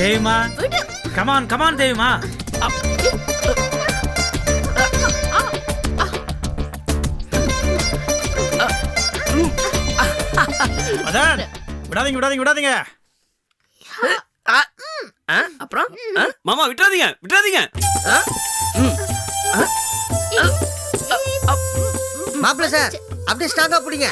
தேவிமா come on come on தேவிமா அதான் விடாதீங்க விடாதீங்க விடாதீங்க. ஆ, அப்புறம் மாமா விட்டுறாதீங்க விட்டுறாதீங்க. ஆ, மாப்பிள்ள சார் அப்படியே ஸ்ட்ராங்கா பிடிங்க.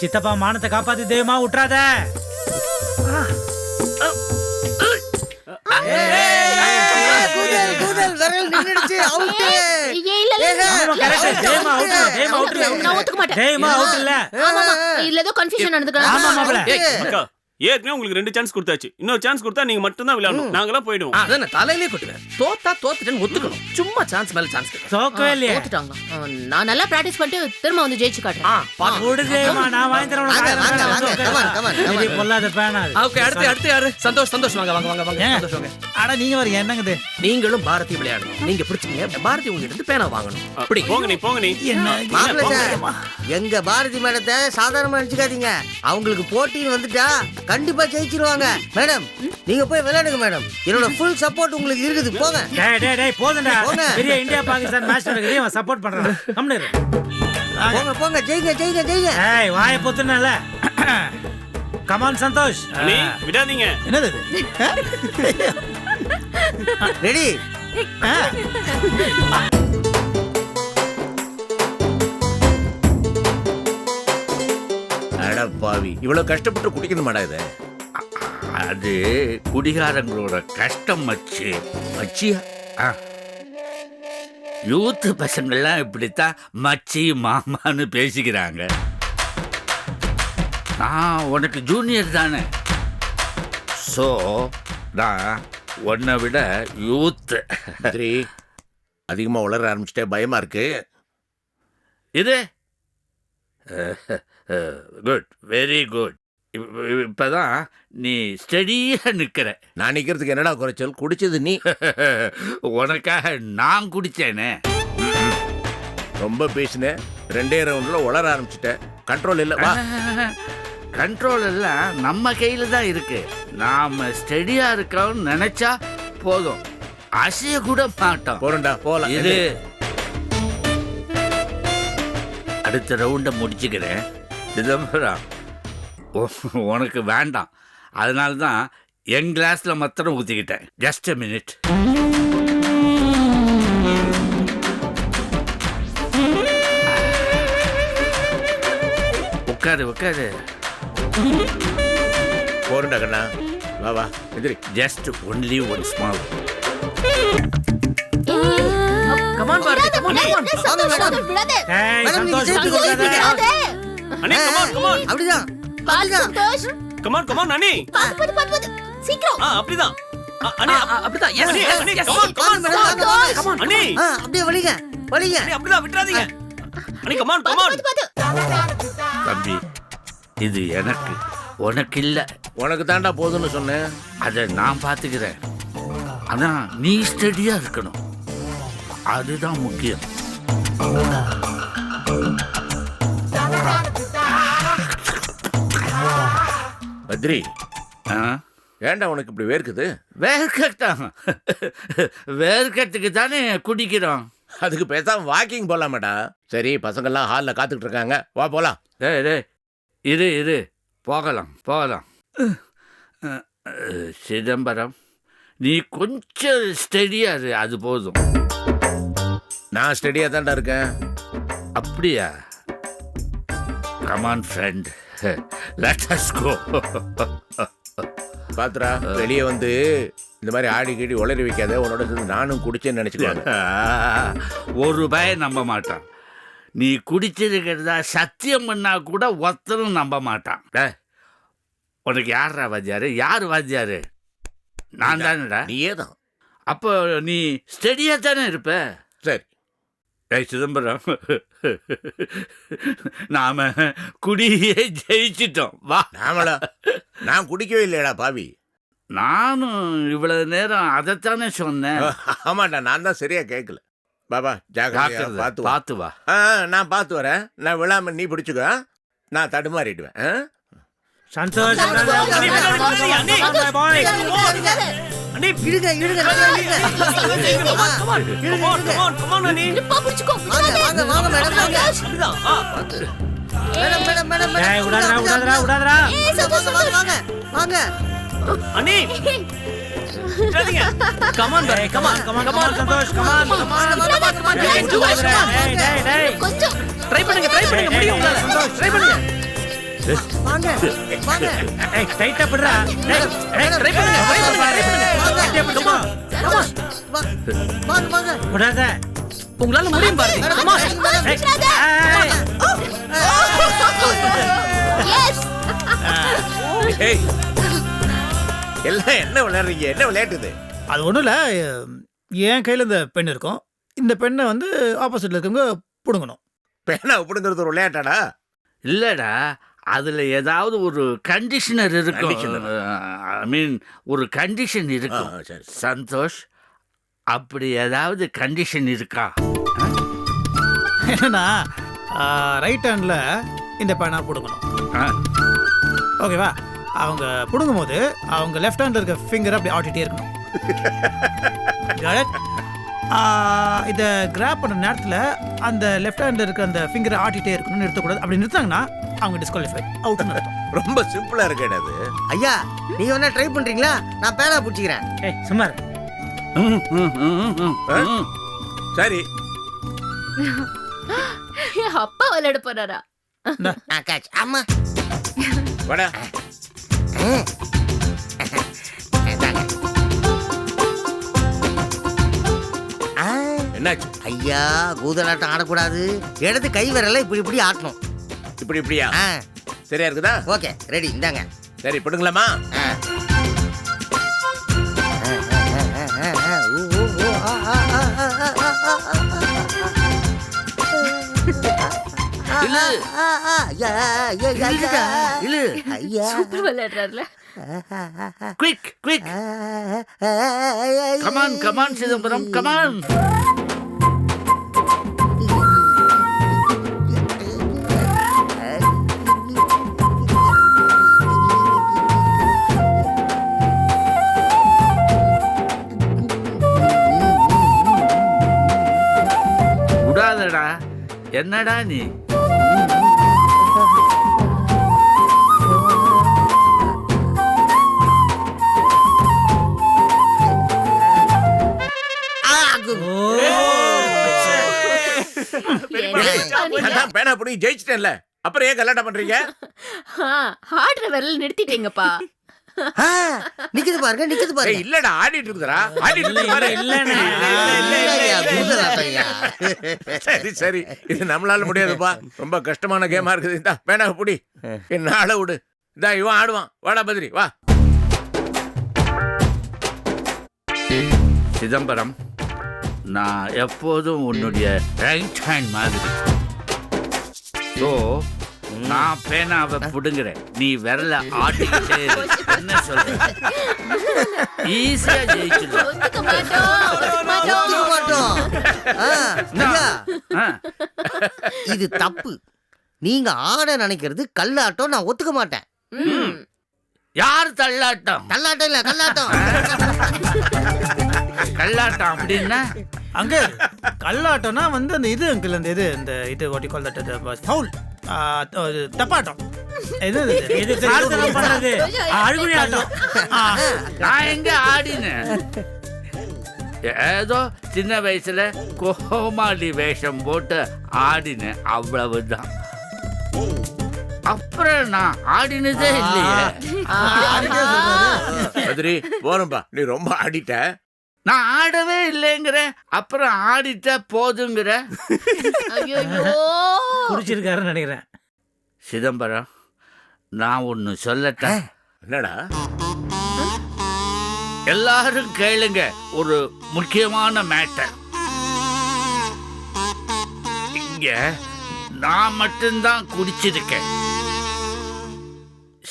சித்தப்பா மானத்தை காப்பாத்தி தேவிமா விட்டுறாத இல்ல ஏதோ கன்ஃபியூஷன் நடந்துக்கலாம் ஏற்கனவே உங்களுக்கு ரெண்டு சான்ஸ் கொடுத்தாச்சு. இன்னொரு சான்ஸ் கொடுத்தா நீங்க மட்டும் தான் விளையாடணும் நாங்களாம் போயிடுவோம். அதான் நான் தலையிலே கொட்டுவேன். தோத்தா தோத்துட்டேன்னு ஒத்துக்கணும். சும்மா சான்ஸ் மேல சான்ஸ் தோக்கவே இல்லையே. தோத்துட்டாங்க. நான் நல்லா பிராக்டிஸ் பண்ணிட்டு திரும்ப வந்து ஜெயிச்சு காட்டுறேன். தேவிமா நான் வாங்கி தரேன் உனக்கு வாங்க, ஆயிரம் வாங்க, பேனா. வாங்க. Come on, come on, come on. பெரிய பொல்லாத பேனா அது. ஓகே அடுத்து அடுத்து யாரு? சந்தோஷ் சந்தோஷ் வாங்க வாங்க வாங்க வாங்க. ஏன்? சந்தோஷ் வாங்க. அட நீங்க வரீங்க என்னங்குது? நீங்களும் பாரதி விளையாடணும். நீங்க பிடிச்சீங்க பாரதி உங்ககிட்ட இருந்து பேனா வாங்கணும். அப்படி போங்க நீ போங்க நீ. எங்க பாரதி மேடத்தை சாதாரணமா நினைச்சுக்காதீங்க. அவங்களுக்கு போட்டின்னு வந்துட்டா கண்டிப்பா ஜெயிச்சிருவாங்க. மேடம் நீங்க போய் விளையாடுங்க மேடம். என்னோட ஃபுல் சப்போர்ட் உங்களுக்கு இருக்குது. போங்க. டேய் டேய் டேய் போதும்டா. போங்க. பெரிய இந்தியா பாகிஸ்தான் மேட்ச் நடக்குது. இவன் சப்போர்ட் பண்றான். கம்னு இரு. போங்க போங்க. ஜெயிங்க ஜெயிங்க ஜெயிங்க. ஏய் வாய பொத்துனல. கமான் சந்தோஷ். அண்ணி விடாதீங்க. என்னது ரெடி பாவி. இவ்வளவு கஷ்டப்பட்டு குடிக்கணுமாடா இது? அது குடிகாரங்களோட கஷ்டம் மச்சு. மச்சியா ஆ. யூத்து பசங்கள்லாம் இப்படித்தான் மச்சி மாமான்னு பேசிக்கிறாங்க. நான் உனக்கு ஜூனியர் தானே. ஸோ நான் உன்னை விட யூத்து சரி அதிகமா உளர ஆரம்பிச்சிட்டே பயமா இருக்கு. இது? குட் வெரி குட் இப்பதான் நீ ஸ்டடியாக நிற்கிற நான் நிக்கிறதுக்கு என்னடா குறைச்சல்? குடிச்சது நீ. உனக்காக நான் குடித்தேனே ரொம்ப பேசின. ரெண்டே ரவுண்ட்ல உளர ஆரம்பிச்சிட்ட. கண்ட்ரோல் இல்ல வா. கண்ட்ரோல் எல்லாம் நம்ம கையில தான் இருக்கு. நாம ஸ்டெடியா இருக்கோம்னு நினைச்சா போதும். அசைய கூட மாட்டோம். போறேன்டா போலாம். இது அடுத்த ரவுண்ட முடிச்சுக்கிறேன். சிதம்பரம். உனக்கு வேண்டாம். அதனால தான் என் கிளாஸ்ல மாத்திரம் ஊத்திக்கிட்டேன். ஜஸ்ட் a மினிட் உட்காரு உட்காரு போறேன்டா கண்ணா. வா வா எதிரி just only one small come on Bharathi come on come on Santhosh ஜெயிப்பீங்க, விடாத. அண்ணி கமான் கமான் அப்படிதான் பாத்து சந்தோஷ் அண்ணி. பாத்து பாத்து பாத்து பாத்து. சீக்கிரம். ஆ அப்படிதான். அண்ணி அப்படிதான். எஸ் அண்ணி, எஸ். அண்ணி ஆ, அப்படியே வலிங்க வலிங்க. அண்ணி அப்படிதான் விட்டுறாதீங்க. அண்ணி பாத்து பாத்து தம்பி இது எனக்கு உனக்கு இல்லை உனக்கு தாண்டா போதும்னு சொன்னேன். அதை நான் பார்த்துக்கிறேன் ஆனா நீ ஸ்டடியா இருக்கணும். அதுதான் முக்கியம். பத்ரி ஆ? ஏன்டா உனக்கு இப்படி வேர்க்குது? வேர்க்கத்தான் வேர்க்கத்துக்கு தானே குடிக்கிறோம். அதுக்கு பேசாம வாக்கிங் போலாமேடா. சரி பசங்கெல்லாம் ஹாலில் காத்துக்கிட்டு இருக்காங்க. வா போலாம். டேய் டேய். இரு இரு. போகலாம் போகலாம். அஹ், அஹ், சிதம்பரம் நீ கொஞ்சம் ஸ்டெடியா இரு. அது போதும். நான் ஸ்டெடியா தான்டா இருக்கேன். அப்படியா? கமான் ஃப்ரெண்ட் பாத்துரா வெளியே வந்து இந்த மாதிரி ஆடி கீடி உளறி வைக்காத உன்னோட சேர்ந்து நானும் குடிச்சேன்னு நினைச்சுக்குவாங்க ஒரு பய நம்ப மாட்டான். நீ குடிச்சிருக்கிறதா சத்தியம் பண்ணா கூட ஒருத்தரும் நம்ப மாட்டான். உனக்கு யாரா வாத்தியாரு? யார் வாத்தியாரு? நான் தானடா. நீயே தான் அப்போ நீ ஸ்டெடியா தானே இருப்ப? சரி. டேய் சிதம்பரம். நாம குடியே ஜெயிச்சிட்டோம். வா. நாமளா? நான் குடிக்கவே இல்லையடா பாவி. நானும் இவ்வளவு நேரம் அதைத்தானே சொன்னேன். ஆமாண்டா நான் தான் சரியா கேட்கல பாபா ஜாக்கிரதையா ஜாக்கிரதை, பார்த்து வா. பார்த்து வா. ஆ நான் பார்த்து வரேன். நான் விழாம நீ பிடிச்சுக்க. நான் தடுமாறிடுவேன் ஆ? சந்தோஷ் விடாத, அண்ணே இழுங்க இழுங்க ட்ரை பண்ணுங்க ட்ரை பண்ணுங்க முடியும் ட்ரை பண்ணுங்க வாங்க. ஏய், பிடிடா. ஏய், பண்ணுங்க, பண்ணுங்க, பண்ணுங்க. விடாத. உங்களால முடியும் ஏய், ஏய். எஸ் ஏய் எல்லாம் என்ன விளையாடுறீங்க? என்ன விளையாட்டுது அது ஒன்றும் இல்லை. என் கையில் இந்த பெண் இருக்கும். இந்த பெண்ணை வந்து ஆப்போசிட்டில் இருக்கவங்க பிடுங்கணும். பேனா பிடுங்கிறது ஒரு விளையாட்டாடா? இல்லடா. அதுல ஏதாவது ஒரு கண்டிஷனர் இருக்கும். ஐ மீன் ஒரு கண்டிஷன் இருக்கும். சரி. சந்தோஷ் அப்படி ஏதாவது கண்டிஷன் இருக்கா? என்னன்னா ரைட் ஹேண்டில் இந்த பேனா பிடுங்கணும். ஆ, ஓகேவா அவங்க பிடுங்கும் போது அவங்க லெஃப்ட் ஹேண்டில் இருக்க ஃபிங்கர் அப்படி ஆட்டிகிட்டே இருக்கணும். இதை கிராப் பண்ண நேரத்தில் அந்த லெஃப்ட் ஹேண்டில் இருக்க அந்த ஃபிங்கரை ஆட்டிகிட்டே இருக்கணும்னு நிறுத்தக்கூடாது. அப்படி நிறுத்தாங்கன்னா அவங்க டிஸ்குவாலிஃபை அவுட்னு அர்த்தம். ரொம்ப சிம்பிளா இருக்கேன் அது ஐயா நீங்க வேணா ட்ரை பண்றீங்களா? நான் பேனா பிடிச்சிக்கிறேன். ஏய், சும்மா இரு. சரி. அப்பா விளையாட போறாரா? ஆக்காச்சு ஆமா வாடா. ம். என்னாச்சு ஐயா கூதலாட்டம் ஆடக்கூடாது எடுத்து கை விரல இப்படி இப்படி ஆட்டணும் இப்படி இப்படியா ஆ சரியா இருக்குதா ஓகே ரெடி இந்தாங்க சரி பிடுங்களாமா ஆ. ஐயா, ஐயா, ஐயா, ஐயா. இழு ஐயா. Super விளையாடுறாருல quick quick ah, come on come on Chidambaram come on என்னடா நீ? பேனா புடி ஜெயிச்சிட்டேன்ல. அப்புறம் ஏன் கல்யாணம் பண்றீங்க? ஆடுற விரல் நிறுத்திட்டீங்கப்பா. நிக்குது பாருங்க நிக்குது பாருங்க. இல்லடா ஆடிட்டு இருக்குதுடா. ஆடிட்டு இல்ல, இருக்கு. சரி சரி. இது நம்மளால முடியாதுப்பா. ரொம்ப கஷ்டமான கேமா இருக்குது. இந்தா பேனா புடி. என்ன ஆள விடு இந்தா இவன் ஆடுவான். வாடா பத்ரி வா. சிதம்பரம். நான் எப்போதும் உன்னுடைய ரைட் ஹேண்ட் மாதிரி. ஸோ நான் பேனாவை புடுங்குறேன். நீ விரல ஆட்டிக்கிட்டே இரு. என்ன சொல்ற? ஈஸியா ஜெயிச்சிடலாம் ஒத்துக்க மாட்டோம். ஒத்துக்க ஒத்துக்க மாட்டோம். மாட்டோம் ஆ, ஐயா, ஆ, இது தப்பு. நீங்க ஆட நினைக்கிறது கல்லாட்டம் நான் ஒத்துக்க மாட்டேன். ம். யார் தள்ளாட்டம்? கல்லாட்டம் இல்ல கல்லாட்டம். கல்லாட்டம் அப்படின்னா? அங்கே கல்லாட்டம்னா வந்து அந்த இது அங்கிள் அந்த இது இந்த இது வாட்டி கால் தட் ஃபவுல் தப்பாட்டம். இது? இது, பண்றது அழுகுறி ஆட்டம். நான் எங்க ஆடினேன் ஏதோ சின்ன வயசுல கோமாளி வேஷம் போட்டு ஆடினேன் அவ்வளவுதான். அப்புறம் நான் ஆடினதே இல்லையே. பத்ரி போறோம்பா. நீ ரொம்ப ஆடிட்ட. நான் ஆடவே இல்லைங்கிறேன் அப்புறம் ஆடிட்ட போதுங்கிற. குடிச்சிருக்காருன்னு நினைக்கிறேன். சிதம்பரம் நான் ஒன்னு சொல்லட்டேன் என்னடா? எல்லாரும் கேளுங்க ஒரு முக்கியமான மேட்டர். இங்க நான் மட்டும்தான் குடிச்சிருக்கேன்.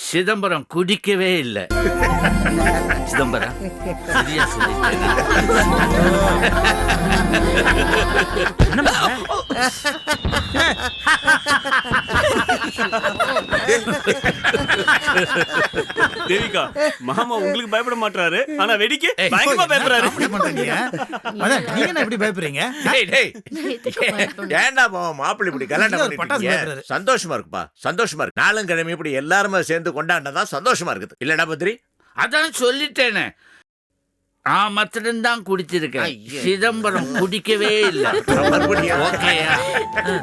சிதம்பரம் குடிக்கவே இல்லை சிதம்பரம் சரியா சொல்லிட்டேனா? பண்ற? தேவிகா மாமா உங்களுக்கு பயப்பட மாட்டாரு ஆனா வெடிக்கு பயங்கரமா பயப்படுறாரு. அப்படி பண்றீங்க அதான் நீங்க என்ன இப்படி பயப்படுறீங்க? டேய் டேய்? ஏன்டா பாவம் மாப்பிள்ளை இப்படி கல்யாணம் பண்ணிட்டு. சந்தோஷமா இருக்குப்பா சந்தோஷமா இருக்கு. நாளும் கிழமை இப்படி எல்லாருமே சேர்ந்து கொண்டாடினதான் சந்தோஷமா இருக்குது. இல்லடா பத்ரி? அதான் சொல்லிட்டேனே. நான் மாத்திரம்தான் குடிச்சிருக்கேன். சிதம்பரம் குடிக்கவே இல்லை. ஓகேயா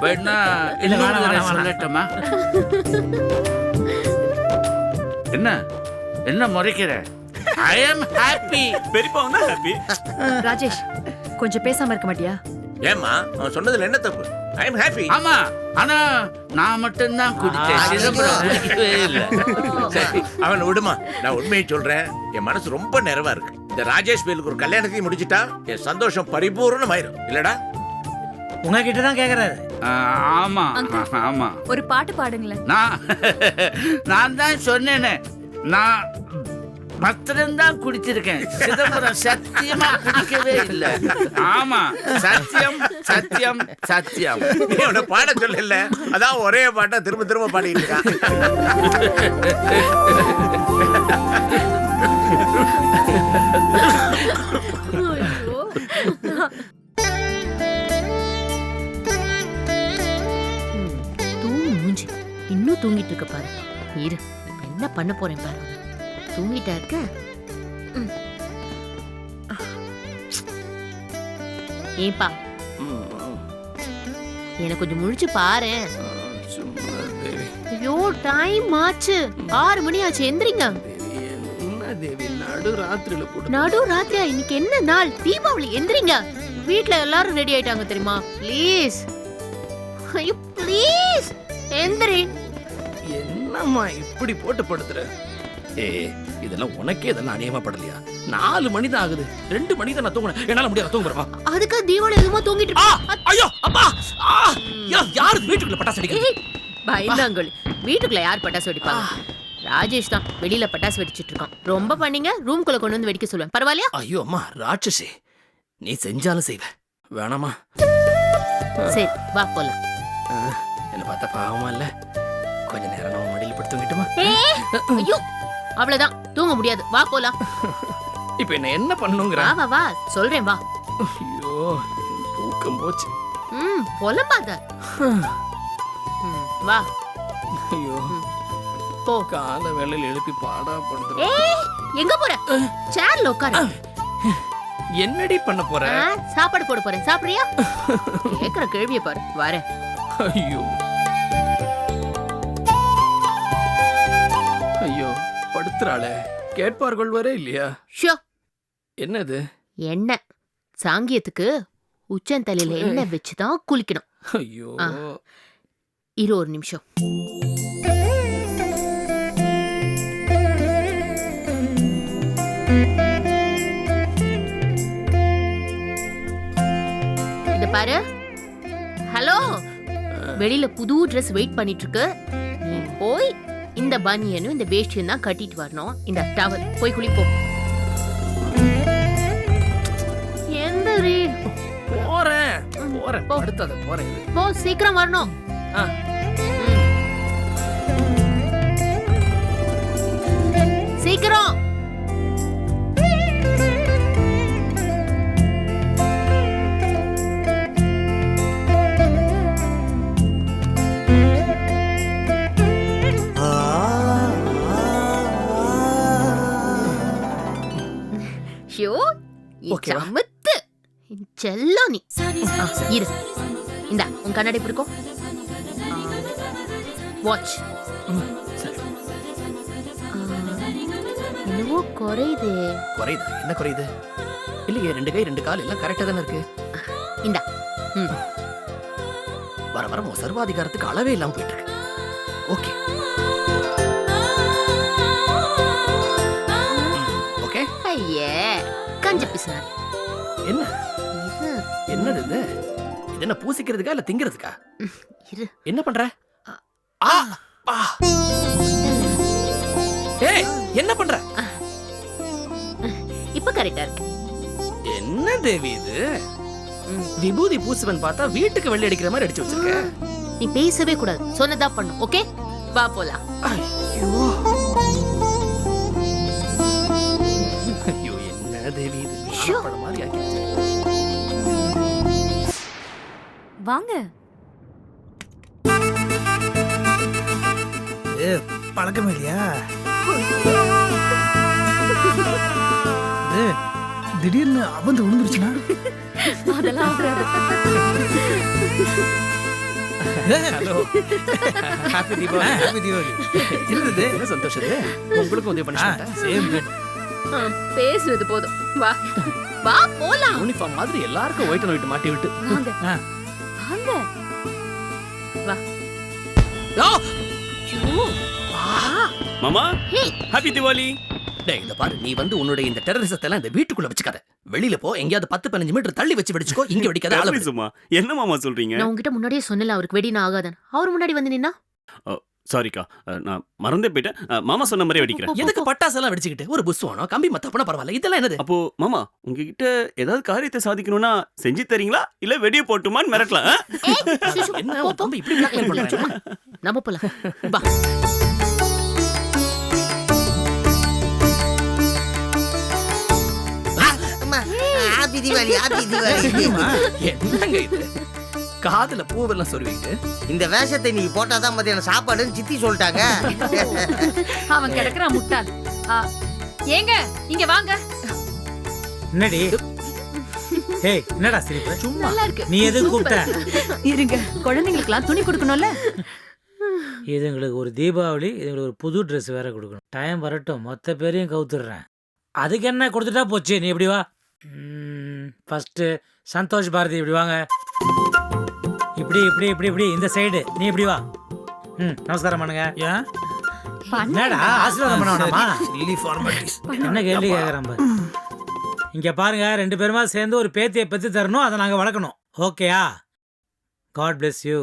வேணா இன்னொரு சொல்லட்டுமா? என்ன? என்ன முறைக்கிற? ஐ எம் ஹாப்பி பெரியப்பா வந்தா ஹாப்பி ராஜேஷ் கொஞ்சம் பேசாம இருக்க மாட்டியா? ஏம்மா அவன் சொன்னதுல என்ன தப்பு? ஐ எம் ஹாப்பி ஆமா. ஆனா நான் மட்டும்தான் குடிச்சேன் ஆ, சிதம்பரம். குடிக்கவே இல்லை. சரி அவன் விடுமா. நான் உண்மையை சொல்றேன். என் மனசு ரொம்ப நிறைவா இருக்கு. இந்த ராஜேஷ் பேலுக்கு ஒரு கல்யாணத்தையும் முடிச்சிட்டா என் சந்தோஷம் பரிபூர்ணமாயிரும். இல்லடா? உங்ககிட்ட தான் கேக்குறாரு ஆமா ஆமா. ஒரு பாட்டு பாடுங்களேன். நான் நான் தான் சொன்னேனே. நான் மத்திரம்தான் குடிச்சிருக்கேன். சிதம்பரம் சத்தியமா குடிக்கவே இல்லை. ஆமா சத்தியம் சத்தியம் சத்தியம். அவனை பாட சொல்லல அதான் ஒரே பாட்டை திரும்ப திரும்ப பாடிட்டு இருக்கான் ஐயோ. ம், தூங்கு மூஞ்சி. இன்னும் தூங்கிட்டு இருக்க பாரு. இரு இப்ப என்ன பண்ண போறேன் பாரு. தூங்கிட்டா இருக்க? ம். ஏன்பா? எனக்கு கொஞ்சம் முழிச்சு பாரு. ஐயோ டைம் ஆச்சு. ஆறு மணி ஆச்சு. எந்திரிங்க. தேவி நடு ராத்திரியில போட்டு நடு ராத்திரியா? இன்னைக்கு என்ன நாள்? தீபாவளி எந்திரிங்க. வீட்ல எல்லாரும் ரெடி ஆயிட்டாங்க தெரியுமா? ப்ளீஸ் ஐயோ ப்ளீஸ் எந்திரி. என்னம்மா இப்படி போட்டு படுத்துற? ஏ இதெல்லாம் உனக்கே இதெல்லாம் அநியமா படலையா? நாலு மணி தான் ஆகுது. ரெண்டு மணி தான் நான் தூங்கினேன். என்னால முடியாது தூங்குறவா அதுக்கு தீபாவளி எதுவுமா தூங்கிட்டு ஆ? ஐயோ அப்பா! ஆ யா, யாரு வீட்டுக்குள்ள பட்டாசு அடிக்கிறது ஏய், பயந்தாங்கோலி வீட்டுக்குள்ள யார் பட்டாசு வெடிப்பாங்க? ராஜேஷ் தான் வெளியில பட்டாசு வெடிச்சிட்டு இருக்கான். ரொம்ப பண்ணீங்க ரூம்குள்ள கொண்டு வந்து வெடிக்க சொல்லுவேன். பரவாயில்லையா? ஐயோ அம்மா ராட்சசி. நீ செஞ்சாலும் செய்வ. வேணாமா? சரி வா போலாம். என்ன பார்த்தா பாவமா இல்ல. கொஞ்ச நேரம் நம்ம மடியில் படுத்து தூங்கிட்டுமா? ஏய், ஐயோ அவ்வளவுதான். தூங்க முடியாது. வா போலாம். இப்போ என்ன என்ன பண்ணுங்கிற வா வா வா. சொல்றேன் வா. ஐயோ தூக்கம் போச்சு. ம் புலம்பாத. வா. ஐயோ. போ கால வேலையில எழுப்பி பாடா ஏய் எங்க போற? சேர்ல உட்காரு. என்னடி பண்ண போற? ஆ, சாப்பாடு போட போறேன். சாப்பிடுறியா? கேக்குற கேள்விய பாரு. வரேன். ஐயோ. ஐயோ படுத்துறாளே. கேட்பார்கள் வரே இல்லையா? ஷோ. என்னது? என்ன சாங்கியத்துக்கு உச்சந்தலையில எண்ணெய் வச்சுதான் குளிக்கணும். ஐயோ. ஆ. இரு ஒரு நிமிஷம். பாரு. ஹலோ. வெளியில புது Dress வெயிட் பண்ணிட்டு இருக்கு நீ போய் இந்த பனியனும் இந்த வேஷ்டியும் தான் கட்டிட்டு வரணும். இந்த டவல் போய் குளிப்போ. எந்தரி. போறேன். போறேன். போ. படுத்தாத போறேன். போ சீக்கிரம் வரணும். ஓகேவா? சமத்து செல்லம் நீ இரு. இந்த உன் கண்ணாடி பிடிக்கும் வாட்ச் என்னவோ குறையுது. குறையுது? என்ன குறையுது? இல்லையே ரெண்டு கை ரெண்டு கால் எல்லாம் கரெக்டா தானே இருக்கு. இந்தா ம். வர வர சர்வாதிகாரத்துக்கு அளவே இல்லாம போயிட்டு இருக்கு. ஓகே. கஞ்ச பிசினார் என்ன? என்னது இது? இது என்ன பூசிக்கிறதுக்கா இல்ல திங்கிறதுக்கா? இரு. என்ன பண்ற? ஆ. ஏய் என்ன பண்ற? இப்ப கரெக்டா இருக்கு. என்ன தேவி இது? விபூதி பூசுவன் பார்த்தா வீட்டுக்கு வெள்ளை அடிக்கிற மாதிரி அடிச்சு வச்சிருக்க. நீ பேசவே கூடாது. சொன்னதா பண்ணும் ஓகே? வா போலாம். ஐயோ. தேவி இது. படம் மாதிரி ஆக்கிடுச்சு வாங்க. ஏ பழக்கமே இல்லையா? திடீர்னு அவந்து விழுந்துருச்சுன்னா? அதெல்லாம் ஆகாது. Hello. Happy Deepavali happy Deepavali என்னது? என்ன சந்தோஷம் இது உங்களுக்கும் உதவி பண்ண சேம். பேசுனது போதும். வா. வா போலாம். யூனிஃபார்ம் மாதிரி எல்லாருக்கும் ஒயிட் அண்ட் ஒயிட் மாட்டி விட்டு. வாங்க. வாங்க. ஆ! மாமா ஹாப்பி திவாலி டேய் இந்த பாரு நீ வந்து உன்னுடைய இந்த டெரரிசத்தை எல்லாம் இந்த வீட்டுக்குள்ள வச்சுக்காத. வெளியில போ எங்கேயாவது பத்து பதினஞ்சு மீட்டர் தள்ளி வச்சு வெடிச்சுக்கோ இங்க வெடிக்காத ஆள என்ன மாமா சொல்றீங்க? நான் உங்ககிட்ட முன்னாடியே சொன்னல அவருக்கு வெடினா ஆகாதான் அவர் முன்னாடி வந்து நின்னா? சாரிக்கா நான் மறந்தே போயிட்டேன் மாமா சொன்ன மாதிரியே வெடிக்கிறேன் எதுக்கு பட்டாசு எல்லாம் வெடிச்சுக்கிட்டு ஒரு புஸ்வானம் கம்பி மத்தப்பனா பரவாயில்ல இதெல்லாம் என்னது அப்போ மாமா உங்ககிட்ட ஏதாவது காரியத்தை சாதிக்கணும்னா செஞ்சு தரீங்களா இல்ல வெடிய போட்டுமான்னு மிரட்டலாம் என்ன. தம்பி இப்படி பிளாக்மெயில் பண்றான் சும்மா நம்ம போலாம் வா என்னங்க இது காதுல பூவெல்லாம் சொருவிட்டு. இந்த வேஷத்தை நீ போட்டாதான் மத்தியானம் சாப்பாடுன்னு சித்தி சொல்லிட்டாங்க. அவன் கிடக்குறான் முட்டாள். ஆ, ஏங்க இங்க வாங்க. என்னடி? ஏய் என்னடா சிரிப்பு? நல்லா இருக்கு. நீ எதுக்கு கூப்பிட்ட? இருங்க குழந்தைங்களுக்குலாம் துணி கொடுக்கணும்ல? இதுங்களுக்கு ஒரு தீபாவளி இதுங்களுக்கு ஒரு புது Dress வேற கொடுக்கணும். டைம் வரட்டும் மொத்த பேரையும் கவுத்துடுறேன். அதுக்கு என்ன கொடுத்துட்டா போச்சு? நீ இப்படி வா. ஃபர்ஸ்ட் சந்தோஷ் பாரதி இப்படி வாங்க. இப்படி இப்படி இப்படி இப்படி இந்த சைடு நீ இப்படி வா. ம் நமஸ்காரம் பண்ணுங்க. ஏன் என்னடா ஆசீர்வாதம் பண்ண வேணாமா? சில்லி ஃபார்மாலிட்டிஸ் என்ன கேள்வி கேட்குறேன் இங்க பாருங்க ரெண்டு பேருமா சேர்ந்து ஒரு பேத்தியை பெற்று தரணும் அதை நாங்க வளர்க்கணும். ஓகேயா? காட் bless யூ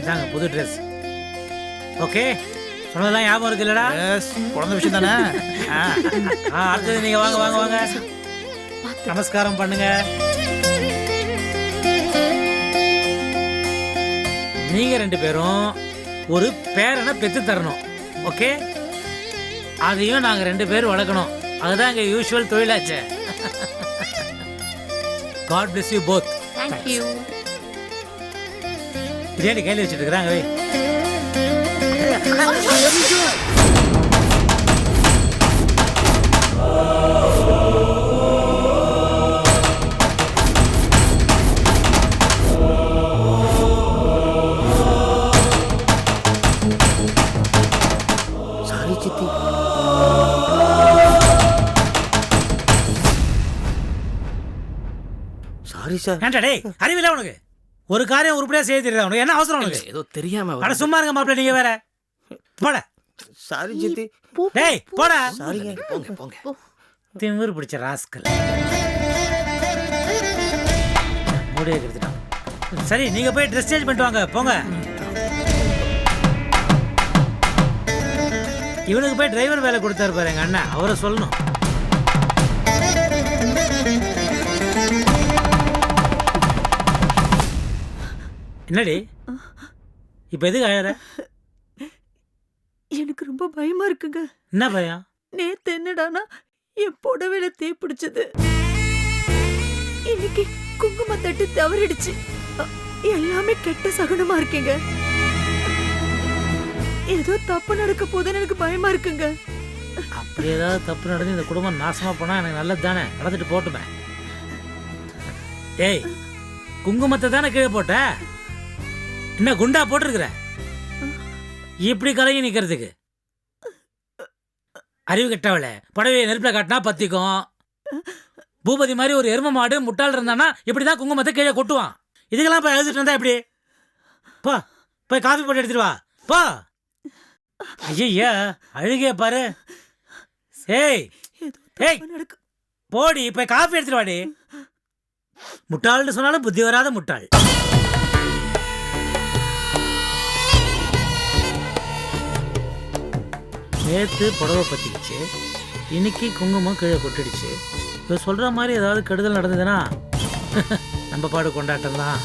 இதாங்க புது ட்ரெஸ் ஓகே சொன்னதெல்லாம் ஞாபகம் இருக்கு இல்லடா? குழந்தை விஷயம் தானே? அடுத்தது நீங்க வாங்க வாங்க வாங்க. நமஸ்காரம் பண்ணுங்க. நீங்க ரெண்டு பேரும் ஒரு பேரனை பெத்து தரணும் ஓகே? அதையும் நாங்க ரெண்டு பேரும் வளர்க்கணும். அதுதான் எங்க usual தொழிலாச்சே. God bless you both thank you இதே கையில் வச்சுட்டு இருக்கிறாங்க வை. சாரி சாரி சார் ஏன்டா டேய் அறிவில்லை உனக்கு? ஒரு காரியம் உருப்படியா செய்ய தெரியுதா உனக்கு? என்ன அவசரம் உனக்கு? ஏதோ தெரியாம அட. சும்மா இருங்க மாப்பிள்ள நீங்க வேற. போட. சாரி சித்தி. டேய் போடா. சாரிங்க போங்க போங்க. திமிரு பிடிச்ச ராஸ்கல். மூடியை கெடுத்துட்டான். சரி நீங்க போய் ட்ரெஸ் சேஞ்ச் பண்ணிட்டு வாங்க போங்க. இவனுக்கு போய் டிரைவர் வேலை கொடுத்தாரு பாரு எங்க அண்ணன் அவரை சொல்லணும். என்னடி? இப்ப எதுக்கு அழற எனக்கு ரொம்ப பயமா இருக்குங்க. என்ன பயம்? நேத்து என்னடானா என் புடவையில தீ பிடிச்சது. இன்னைக்கு குங்கும தட்டு தவறிடுச்சு. அ, எல்லாமே கெட்ட சகுனமா இருக்கேங்க. ஏதோ தப்பு நடக்க போதுன்னு எனக்கு பயமா இருக்குங்க. அப்படி ஏதாவது தப்பு நடந்து இந்த குடும்பம் நாசமா போனா எனக்கு நல்லது தானே? நடந்துட்டு போட்டுமே. ஏய் குங்குமத்தை தானே கீழே போட்ட? என்ன குண்டா போட்டிருக்கிற? இப்படி கலங்கி நிக்கிறதுக்கு. அறிவு கெட்டவள புடவையை நெருப்பில் காட்டினா பத்திக்கும். பூபதி மாதிரி ஒரு எரும மாடு முட்டாள் இருந்தானா இப்படிதான் குங்குமத்தை கீழே கொட்டுவான். இதுக்கெல்லாம் போய் எழுதிட்டு இருந்தா எப்படி? போ போய் காஃபி போட்டு எடுத்துட்டு வா. போ. ஐயா அழுகிய பாரு. ஏய் ஏய். போடி போய் காஃபி எடுத்துட்டு வாடி. முட்டாள்னு சொன்னாலும் புத்தி வராத முட்டாள். நேற்று புடவை பற்றிக்கிச்சு இன்னைக்கு குங்குமம் கீழே கொட்டிடுச்சு. இப்போ சொல்கிற மாதிரி ஏதாவது கெடுதல் நடந்ததுன்னா நம்ம பாடு கொண்டாட்டம் தான்